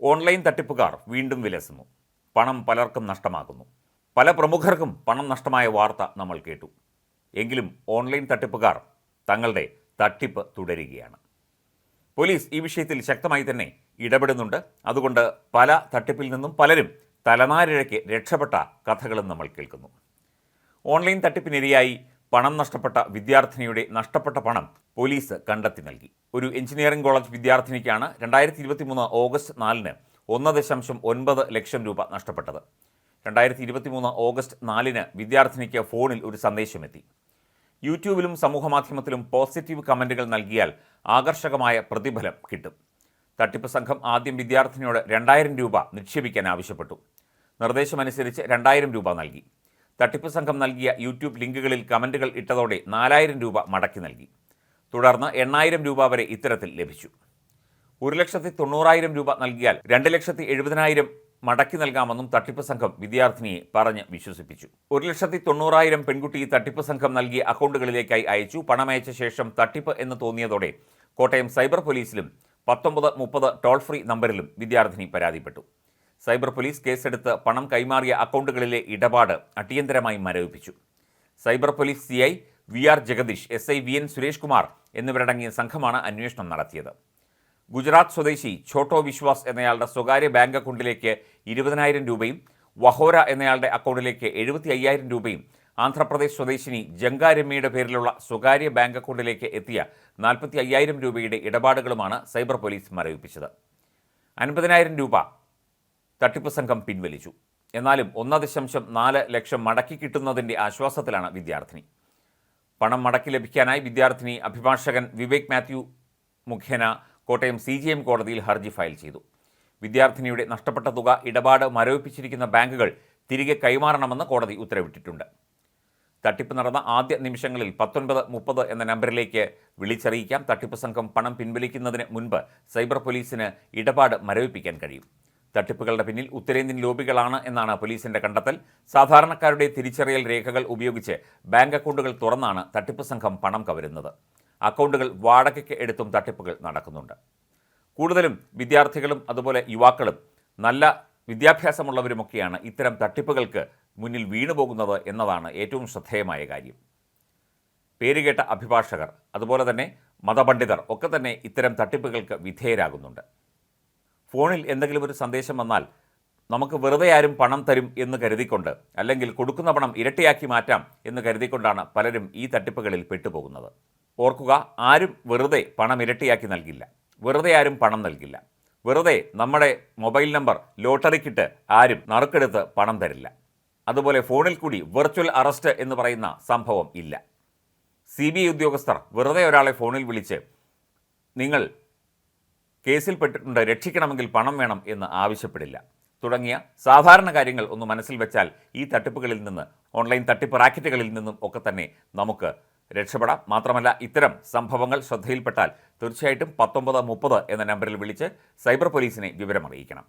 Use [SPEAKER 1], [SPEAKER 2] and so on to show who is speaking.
[SPEAKER 1] Online തട്ടിപ്പുകാർ വീണ്ടും വിലസുന്നു. പണം പലർക്കും നഷ്ടമാകുന്നു. പല പ്രമുഖർക്കും പണം നഷ്ടമായ വാർത്ത നമ്മൾ കേട്ടു. എങ്കിലും ഓൺലൈൻ തട്ടിപ്പുകാർ തങ്ങളുടെ തട്ടിപ്പ് തുടരുകയാണ്. പോലീസ് ഈ വിഷയത്തിൽ ശക്തമായി തന്നെ ഇടപെടുന്നുണ്ട്. അതുകൊണ്ട് പല തട്ടിപ്പിൽ നിന്നും പലരും തലനാരിഴയ്ക്ക് രക്ഷപ്പെട്ട കഥകളും നമ്മൾ കേൾക്കുന്നു. ഓൺലൈൻ തട്ടിപ്പിനിരയായി പണം നഷ്ടപ്പെട്ട വിദ്യാർത്ഥിനിയുടെ നഷ്ടപ്പെട്ട പണം പോലീസ് കണ്ടെത്തി നൽകി. ഒരു എഞ്ചിനീയറിംഗ് കോളേജ് വിദ്യാർത്ഥിനിക്കാണ് രണ്ടായിരത്തി ഇരുപത്തി മൂന്ന് ഓഗസ്റ്റ് നാലിന് ഒന്ന് ദശാംശം ഒൻപത് ലക്ഷം രൂപ നഷ്ടപ്പെട്ടത്. രണ്ടായിരത്തി ഇരുപത്തി മൂന്ന് ഓഗസ്റ്റ് നാലിന് വിദ്യാർത്ഥിനിക്ക് ഫോണിൽ ഒരു സന്ദേശമെത്തി. യൂട്യൂബിലും സമൂഹമാധ്യമത്തിലും പോസിറ്റീവ് കമന്റുകൾ നൽകിയാൽ ആകർഷകമായ പ്രതിഫലം കിട്ടും. തട്ടിപ്പ് സംഘം ആദ്യം വിദ്യാർത്ഥിനിയോട് രണ്ടായിരം രൂപ നിക്ഷേപിക്കാൻ ആവശ്യപ്പെട്ടു. നിർദ്ദേശമനുസരിച്ച് രണ്ടായിരം രൂപ നൽകി. തട്ടിപ്പ് സംഘം നൽകിയ യൂട്യൂബ് ലിങ്കുകളിൽ കമന്റുകൾ ഇട്ടതോടെ നാലായിരം രൂപ മടക്കി നൽകി. തുടർന്ന് എണ്ണായിരം രൂപ വരെ ഇത്തരത്തിൽ ലഭിച്ചു. ഒരു ലക്ഷത്തി തൊണ്ണൂറായിരം രൂപ നൽകിയാൽ രണ്ട് ലക്ഷത്തി എഴുപതിനായിരം മടക്കി നൽകാമെന്നും തട്ടിപ്പ് സംഘം വിദ്യാർത്ഥിനിയെ പറഞ്ഞ് വിശ്വസിപ്പിച്ചു. ഒരു ലക്ഷത്തി തൊണ്ണൂറായിരം പെൺകുട്ടി തട്ടിപ്പ് സംഘം നൽകിയ അക്കൗണ്ടുകളിലേക്കായി അയച്ചു. പണമയച്ച ശേഷം തട്ടിപ്പ് എന്ന് തോന്നിയതോടെ കോട്ടയം സൈബർ പോലീസിലും പത്തൊമ്പത് മുപ്പത് ടോൾ ഫ്രീ നമ്പറിലും വിദ്യാർത്ഥിനി പരാതിപ്പെട്ടു. സൈബർ പോലീസ് കേസെടുത്ത് പണം കൈമാറിയ അക്കൗണ്ടുകളിലെ ഇടപാട് അടിയന്തരമായി മരവിപ്പിച്ചു. Cyber police C I V R Jagadeesh S I V N Suresh Kumar എന്നിവരടങ്ങിയ സംഘമാണ് അന്വേഷണം നടത്തിയത്. ഗുജറാത്ത് സ്വദേശി ഛോട്ടോ വിശ്വാസ് എന്നയാളുടെ സ്വകാര്യ ബാങ്ക് അക്കൗണ്ടിലേക്ക് ഇരുപതിനായിരം രൂപയും വഹോര എന്നയാളുടെ അക്കൗണ്ടിലേക്ക് എഴുപത്തി അയ്യായിരം രൂപയും ആന്ധ്രാപ്രദേശ് സ്വദേശിനി ജംഗാരമ്മയുടെ പേരിലുള്ള സ്വകാര്യ ബാങ്ക് അക്കൗണ്ടിലേക്ക് എത്തിയ നാൽപ്പത്തി അയ്യായിരം രൂപയുടെ ഇടപാടുകളുമാണ് സൈബർ പോലീസ് മരവിപ്പിച്ചത്. അൻപതിനായിരം രൂപ തട്ടിപ്പ് സംഘം പിൻവലിച്ചു. എന്നാലും ഒന്ന് ദശാംശം നാല് ലക്ഷം മടക്കി കിട്ടുന്നതിന്റെ ആശ്വാസത്തിലാണ് വിദ്യാർത്ഥിനി. പണം മടക്കി ലഭിക്കാനായി വിദ്യാർത്ഥിനി അഭിഭാഷകൻ വിവേക് മാത്യു മുഖേന കോട്ടയം സി ജി എം കോടതിയിൽ ഹർജി ഫയൽ ചെയ്തു. വിദ്യാർത്ഥിനിയുടെ നഷ്ടപ്പെട്ട തുക ഇടപാട് മരവിപ്പിച്ചിരിക്കുന്ന ബാങ്കുകൾ തിരികെ കൈമാറണമെന്ന് കോടതി ഉത്തരവിട്ടിട്ടുണ്ട്. തട്ടിപ്പ് നടന്ന ആദ്യ നിമിഷങ്ങളിൽ പത്തൊൻപത് മുപ്പത് എന്ന നമ്പറിലേക്ക് വിളിച്ചറിയിക്കാം. തട്ടിപ്പ് സംഘം പണം പിൻവലിക്കുന്നതിന് മുൻപ് സൈബർ പോലീസിന് ഇടപാട് മരവിപ്പിക്കാൻ കഴിയും. തട്ടിപ്പുകളുടെ പിന്നിൽ ഉത്തരേന്ത്യൻ ലോബികളാണ് എന്നാണ് പോലീസിന്റെ കണ്ടെത്തൽ. സാധാരണക്കാരുടെ തിരിച്ചറിയൽ രേഖകൾ ഉപയോഗിച്ച് ബാങ്ക് അക്കൗണ്ടുകൾ തുറന്നാണ് തട്ടിപ്പ് സംഘം പണം കവരുന്നത്. അക്കൗണ്ടുകൾ വാടകയ്ക്ക് എടുത്തും തട്ടിപ്പുകൾ നടക്കുന്നുണ്ട്. കൂടുതലും വിദ്യാർത്ഥികളും അതുപോലെ യുവാക്കളും നല്ല വിദ്യാഭ്യാസമുള്ളവരുമൊക്കെയാണ് ഇത്തരം തട്ടിപ്പുകൾക്ക് മുന്നിൽ വീണുപോകുന്നത് എന്നതാണ് ഏറ്റവും ശ്രദ്ധേയമായ കാര്യം. പേരുകേട്ട അഭിഭാഷകർ അതുപോലെ തന്നെ മതപണ്ഡിതർ ഒക്കെ തന്നെ ഇത്തരം തട്ടിപ്പുകൾക്ക് വിധേയരാകുന്നുണ്ട്. ഫോണിൽ എന്തെങ്കിലും ഒരു സന്ദേശം വന്നാൽ നമുക്ക് വെറുതെ ആരും പണം തരും എന്ന് കരുതിക്കൊണ്ട് അല്ലെങ്കിൽ കൊടുക്കുന്ന പണം ഇരട്ടിയാക്കി മാറ്റാം എന്ന് കരുതിക്കൊണ്ടാണ് പലരും ഈ തട്ടിപ്പുകളിൽ പെട്ടുപോകുന്നത്. ഓർക്കുക ആരും വെറുതെ പണം ഇരട്ടിയാക്കി നൽകില്ല. വെറുതെ ആരും പണം നൽകില്ല. വെറുതെ നമ്മുടെ മൊബൈൽ നമ്പർ ലോട്ടറിക്കിട്ട് ആരും നറുക്കെടുത്ത് പണം തരില്ല. അതുപോലെ ഫോണിൽ കൂടി വെർച്വൽ അറസ്റ്റ് എന്ന് പറയുന്ന സംഭവം ഇല്ല. സി ഉദ്യോഗസ്ഥർ വെറുതെ ഒരാളെ ഫോണിൽ വിളിച്ച് നിങ്ങൾ കേസിൽപ്പെട്ടിട്ടുണ്ട്. രക്ഷിക്കണമെങ്കിൽ പണം വേണം എന്ന് ആവശ്യപ്പെടില്ല. തുടങ്ങിയ സാധാരണ കാര്യങ്ങൾ ഒന്ന് മനസ്സിൽ വെച്ചാൽ ഈ തട്ടിപ്പുകളിൽ നിന്ന് ഓൺലൈൻ തട്ടിപ്പ് റാക്കറ്റുകളിൽ നിന്നും ഒക്കെ തന്നെ നമുക്ക് രക്ഷപ്പെടാം. മാത്രമല്ല ഇത്തരം സംഭവങ്ങൾ ശ്രദ്ധയിൽപ്പെട്ടാൽ തീർച്ചയായിട്ടും പത്തൊമ്പത് മുപ്പത് എന്ന നമ്പറിൽ വിളിച്ച് സൈബർ പോലീസിനെ വിവരമറിയിക്കണം.